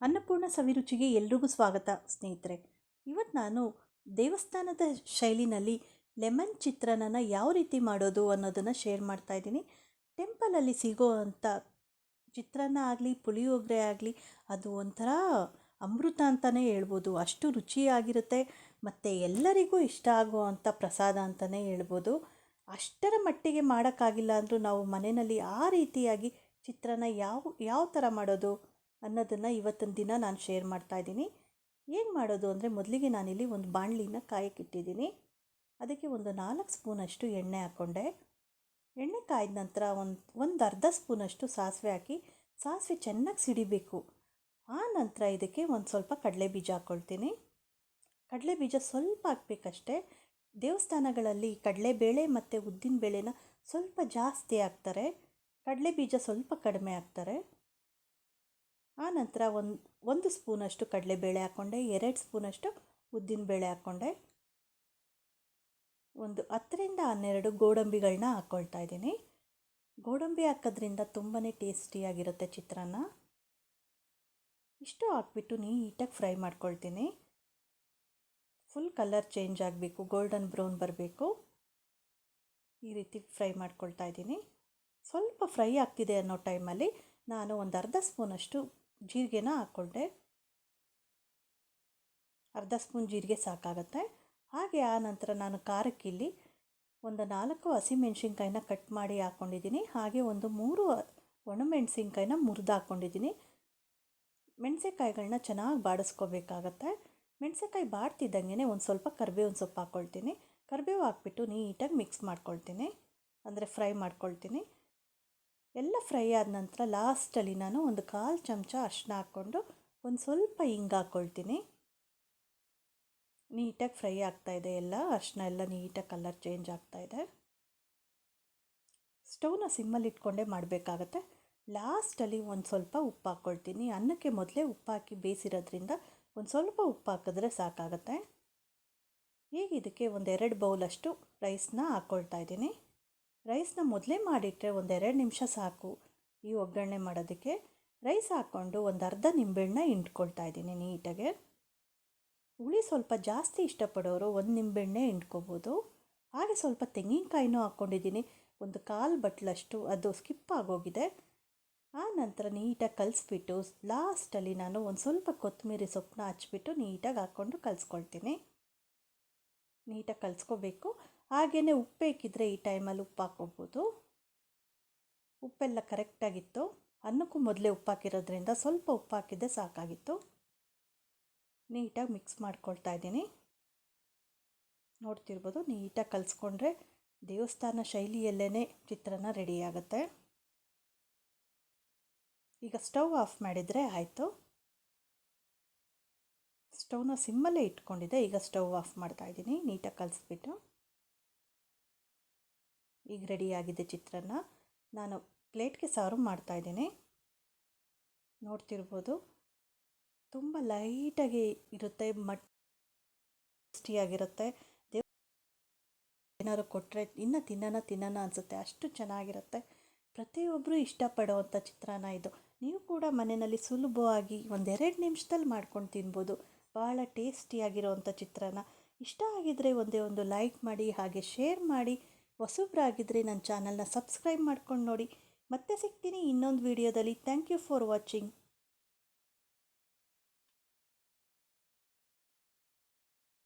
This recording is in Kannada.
ಅನ್ನಪೂರ್ಣ ಸವಿರುಚಿಗೆ ಎಲ್ರಿಗೂ ಸ್ವಾಗತ, ಸ್ನೇಹಿತರೆ. ಇವತ್ತು ನಾನು ದೇವಸ್ಥಾನದ ಶೈಲಿನಲ್ಲಿ ಲೆಮನ್ ಚಿತ್ರಾನ್ನನ ಯಾವ ರೀತಿ ಮಾಡೋದು ಅನ್ನೋದನ್ನು ಶೇರ್ ಮಾಡ್ತಾ ಇದ್ದೀನಿ. ಟೆಂಪಲಲ್ಲಿ ಸಿಗೋ ಅಂಥ ಚಿತ್ರಾನ್ನ ಆಗಲಿ, ಪುಳಿಯೋಗರೆ ಆಗಲಿ, ಅದು ಒಂಥರ ಅಮೃತ ಅಂತಲೇ ಹೇಳ್ಬೋದು. ಅಷ್ಟು ರುಚಿಯಾಗಿರುತ್ತೆ, ಮತ್ತು ಎಲ್ಲರಿಗೂ ಇಷ್ಟ ಆಗುವಂಥ ಪ್ರಸಾದ ಅಂತಲೇ ಹೇಳ್ಬೋದು. ಅಷ್ಟರ ಮಟ್ಟಿಗೆ ಮಾಡೋಕ್ಕಾಗಿಲ್ಲ ಅಂದರೂ ನಾವು ಮನೆಯಲ್ಲಿ ಆ ರೀತಿಯಾಗಿ ಚಿತ್ರಾನ್ನ ಯಾವ ಯಾವ ಥರ ಮಾಡೋದು? ಅನ್ನೋದನ್ನು ಇವತ್ತಿನ ದಿನ ನಾನು ಶೇರ್ ಮಾಡ್ತಾ ಇದ್ದೀನಿ. ಹೇಗೆ ಮಾಡೋದು ಅಂದರೆ ಮೊದಲಿಗೆ ನಾನಿಲ್ಲಿ ಒಂದು ಬಾಣಲಿನ ಕಾಯಕ್ಕಿಟ್ಟಿದ್ದೀನಿ ಅದಕ್ಕೆ ಒಂದು ನಾಲ್ಕು ಸ್ಪೂನಷ್ಟು ಎಣ್ಣೆ ಹಾಕ್ಕೊಂಡೆ. ಎಣ್ಣೆ ಕಾಯ್ದ ನಂತರ ಒಂದು ಒಂದು ಅರ್ಧ ಸ್ಪೂನಷ್ಟು ಸಾಸಿವೆ ಹಾಕಿ, ಸಾಸಿವೆ ಚೆನ್ನಾಗಿ ಸಿಡಿಬೇಕು. ಆ ನಂತರ ಇದಕ್ಕೆ ಒಂದು ಸ್ವಲ್ಪ ಕಡಲೆ ಬೀಜ ಹಾಕ್ಕೊಳ್ತೀನಿ ಕಡಲೆ ಬೀಜ ಸ್ವಲ್ಪ ಹಾಕ್ಬೇಕಷ್ಟೆ. ದೇವಸ್ಥಾನಗಳಲ್ಲಿ ಕಡಲೆಬೇಳೆ ಮತ್ತು ಉದ್ದಿನ ಬೇಳೆನ ಸ್ವಲ್ಪ ಜಾಸ್ತಿ ಹಾಕ್ತಾರೆ. ಕಡಲೆ ಬೀಜ ಸ್ವಲ್ಪ ಕಡಿಮೆ ಹಾಕ್ತಾರೆ. ಆ ನಂತರ ಒಂದು ಒಂದು ಸ್ಪೂನಷ್ಟು ಕಡಲೆಬೇಳೆ ಹಾಕ್ಕೊಂಡೆ ಎರಡು ಸ್ಪೂನಷ್ಟು ಉದ್ದಿನಬೇಳೆ ಹಾಕ್ಕೊಂಡೆ ಒಂದು ಹತ್ತರಿಂದ ಹನ್ನೆರಡು ಗೋಡಂಬಿಗಳನ್ನ ಹಾಕ್ಕೊಳ್ತಾ ಇದ್ದೀನಿ. ಗೋಡಂಬಿ ಹಾಕೋದ್ರಿಂದ ತುಂಬಾ ಟೇಸ್ಟಿಯಾಗಿರುತ್ತೆ ಚಿತ್ರಾನ್ನ. ಇಷ್ಟು ಹಾಕ್ಬಿಟ್ಟು ನೀಟಾಗಿ ಫ್ರೈ ಮಾಡ್ಕೊಳ್ತೀನಿ. ಫುಲ್ ಕಲರ್ ಚೇಂಜ್ ಆಗಬೇಕು, ಗೋಲ್ಡನ್ ಬ್ರೌನ್ ಬರಬೇಕು. ಈ ರೀತಿ ಫ್ರೈ ಮಾಡ್ಕೊಳ್ತಾ ಇದ್ದೀನಿ. ಸ್ವಲ್ಪ ಫ್ರೈ ಆಗ್ತಿದೆ ಅನ್ನೋ ಟೈಮಲ್ಲಿ ನಾನು ಒಂದು ಅರ್ಧ ಸ್ಪೂನಷ್ಟು ಜೀರಿಗೆನ ಹಾಕ್ಕೊಂಡೆ. ಅರ್ಧ ಸ್ಪೂನ್ ಜೀರಿಗೆ ಸಾಕಾಗತ್ತೆ. ಹಾಗೆ ಆ ನಂತರ ನಾನು ಖಾರಕ್ಕಿಲ್ಲಿ ಒಂದು ನಾಲ್ಕು ಹಸಿಮೆಣ್ಸಿನ್ಕಾಯಿನ ಕಟ್ ಮಾಡಿ ಹಾಕ್ಕೊಂಡಿದ್ದೀನಿ ಹಾಗೆ ಒಂದು ಮೂರು ಒಣಮೆಣಸಿನ್ಕಾಯಿನ ಮುರಿದು ಹಾಕ್ಕೊಂಡಿದ್ದೀನಿ ಮೆಣಸೆಕಾಯಿಗಳನ್ನ ಚೆನ್ನಾಗಿ ಬಾಡಿಸ್ಕೋಬೇಕಾಗತ್ತೆ. ಮೆಣಸೆಕಾಯಿ ಬಾಡ್ತಿದ್ದಂಗೆ ಒಂದು ಸ್ವಲ್ಪ ಕರಿಬೇವಿನ ಸೊಪ್ಪು ಹಾಕ್ಕೊಳ್ತೀನಿ ಕರಿಬೇವು ಹಾಕ್ಬಿಟ್ಟು ನೀಟಾಗಿ ಮಿಕ್ಸ್ ಮಾಡ್ಕೊಳ್ತೀನಿ. ಅಂದರೆ ಫ್ರೈ ಮಾಡ್ಕೊಳ್ತೀನಿ. ಎಲ್ಲ ಫ್ರೈ ಆದ ನಂತರ ಲಾಸ್ಟಲ್ಲಿ ನಾನು ಒಂದು ಕಾಲು ಚಮಚ ಅರಿಶಿನ ಹಾಕ್ಕೊಂಡು ಒಂದು ಸ್ವಲ್ಪ ಹಿಂಗೆ ಹಾಕ್ಕೊಳ್ತೀನಿ ನೀಟಾಗಿ ಫ್ರೈ ಆಗ್ತಾ ಇದೆ ಎಲ್ಲ ಅರಿಶಿನ ಎಲ್ಲ ನೀಟಾಗಿ ಕಲರ್ ಚೇಂಜ್ ಆಗ್ತಾ ಇದೆ. ಸ್ಟವ್ನ ಸಿಮ್ಮಲ್ಲಿ ಇಟ್ಕೊಂಡೇ ಮಾಡಬೇಕಾಗತ್ತೆ. ಲಾಸ್ಟಲ್ಲಿ ಒಂದು ಸ್ವಲ್ಪ ಉಪ್ಪು ಹಾಕ್ಕೊಳ್ತೀನಿ ಅನ್ನಕ್ಕೆ ಮೊದಲೇ ಉಪ್ಪು ಹಾಕಿ ಬೇಯಿಸಿರೋದ್ರಿಂದ ಒಂದು ಸ್ವಲ್ಪ ಉಪ್ಪು ಹಾಕಿದ್ರೆ ಸಾಕಾಗತ್ತೆ. ಈಗ ಇದಕ್ಕೆ ಒಂದೆರಡು ಬೌಲಷ್ಟು ರೈಸ್ನ ಹಾಕ್ಕೊಳ್ತಾ ಇದ್ದೀನಿ. ರೈಸ್ನ ಮೊದಲೇ ಮಾಡಿಟ್ಟರೆ ಒಂದೆರಡು ನಿಮಿಷ ಸಾಕು. ಈ ಒಗ್ಗರಣೆ ಮಾಡೋದಕ್ಕೆ ರೈಸ್ ಹಾಕ್ಕೊಂಡು ಒಂದು ಅರ್ಧ ನಿಂಬೆಹಣ್ಣ ಹಿಂಡ್ಕೊಳ್ತಾ ಇದ್ದೀನಿ ನೀಟಾಗೆ. ಹುಳಿ ಸ್ವಲ್ಪ ಜಾಸ್ತಿ ಇಷ್ಟಪಡೋರು ಒಂದು ನಿಂಬೆಹಣ್ಣೆ ಹಿಂಡ್ಕೋಬೋದು. ಹಾಗೆ ಸ್ವಲ್ಪ ತೆಂಗಿನಕಾಯಿನೂ ಹಾಕ್ಕೊಂಡಿದ್ದೀನಿ. ಒಂದು ಕಾಲು ಬಟ್ಲಷ್ಟು ಅದು ಸ್ಕಿಪ್ ಆಗೋಗಿದೆ. ಆ ನಂತರ ನೀಟಾಗಿ ಕಲಿಸ್ಬಿಟ್ಟು ಲಾಸ್ಟಲ್ಲಿ ನಾನು ಒಂದು ಸ್ವಲ್ಪ ಕೊತ್ತಂಬರಿ ಸೊಪ್ಪನ್ನ ಹಚ್ಬಿಟ್ಟು ನೀಟಾಗಿ ಹಾಕ್ಕೊಂಡು ಕಲಿಸ್ಕೊಳ್ತೀನಿ. ನೀಟಾಗಿ ಕಲಿಸ್ಕೋಬೇಕು. ಹಾಗೆಯೇ ಉಪ್ಪು ಬೇಕಿದ್ದರೆ ಈ ಟೈಮಲ್ಲಿ ಉಪ್ಪು ಹಾಕ್ಕೊಬೋದು ಉಪ್ಪೆಲ್ಲ ಕರೆಕ್ಟಾಗಿತ್ತು. ಅನ್ನಕ್ಕೂ ಮೊದಲೇ ಉಪ್ಪು ಹಾಕಿರೋದ್ರಿಂದ ಸ್ವಲ್ಪ ಉಪ್ಪು ಹಾಕಿದ್ದೆ ಸಾಕಾಗಿತ್ತು. ನೀಟಾಗಿ ಮಿಕ್ಸ್ ಮಾಡ್ಕೊಳ್ತಾ ಇದ್ದೀನಿ. ನೋಡ್ತಿರ್ಬೋದು, ನೀಟಾಗಿ ಕಲಿಸ್ಕೊಂಡ್ರೆ ದೇವಸ್ಥಾನ ಶೈಲಿಯಲ್ಲೇ ಚಿತ್ರಾನ್ನ ರೆಡಿಯಾಗುತ್ತೆ. ಈಗ ಸ್ಟವ್ ಆಫ್ ಮಾಡಿದರೆ ಆಯಿತು. ಸ್ಟವ್ನ ಸಿಮ್ಮಲ್ಲೇ ಇಟ್ಕೊಂಡಿದ್ದೆ, ಈಗ ಸ್ಟವ್ ಆಫ್ ಮಾಡ್ತಾಯಿದ್ದೀನಿ ನೀಟಾಗಿ ಕಲಿಸ್ಬಿಟ್ಟು. ಈಗ ರೆಡಿಯಾಗಿದೆ ಚಿತ್ರಾನ್ನ ನಾನು ಪ್ಲೇಟ್ಗೆ ಸರ್ವ್ ಮಾಡ್ತಾಯಿದ್ದೀನಿ ನೋಡ್ತಿರ್ಬೋದು. ತುಂಬ ಲೈಟಾಗಿ ಇರುತ್ತೆ, ಮಟ್ ಟೇಸ್ಟಿಯಾಗಿರುತ್ತೆ ಏನಾದ್ರು ಕೊಟ್ಟರೆ ಇನ್ನೂ ತಿನ್ನೋಣ ತಿನ್ನೋಣ ಅನಿಸುತ್ತೆ. ಅಷ್ಟು ಚೆನ್ನಾಗಿರುತ್ತೆ. ಪ್ರತಿಯೊಬ್ಬರು ಇಷ್ಟಪಡುವಂಥ ಚಿತ್ರಾನ್ನ ಇದು. ನೀವು ಕೂಡ ಮನೆಯಲ್ಲಿ ಸುಲಭವಾಗಿ ಒಂದೆರಡು ನಿಮಿಷದಲ್ಲಿ ಮಾಡ್ಕೊಂಡು ತಿನ್ಬೋದು. ಭಾಳ ಟೇಸ್ಟಿಯಾಗಿರೋವಂಥ ಚಿತ್ರಾನ್ನ. ಇಷ್ಟ ಆಗಿದ್ದರೆ ಒಂದೇ ಒಂದು ಲೈಕ್ ಮಾಡಿ, ಹಾಗೆ ಶೇರ್ ಮಾಡಿ. ಹೊಸಬ್ರಾಗಿದ್ದರೆ ನನ್ನ ಚಾನಲ್ನ ಸಬ್ಸ್ಕ್ರೈಬ್ ಮಾಡ್ಕೊಂಡು ನೋಡಿ. ಮತ್ತೆ ಸಿಗ್ತೀನಿ ಇನ್ನೊಂದು ವಿಡಿಯೋದಲ್ಲಿ. Thank you for watching.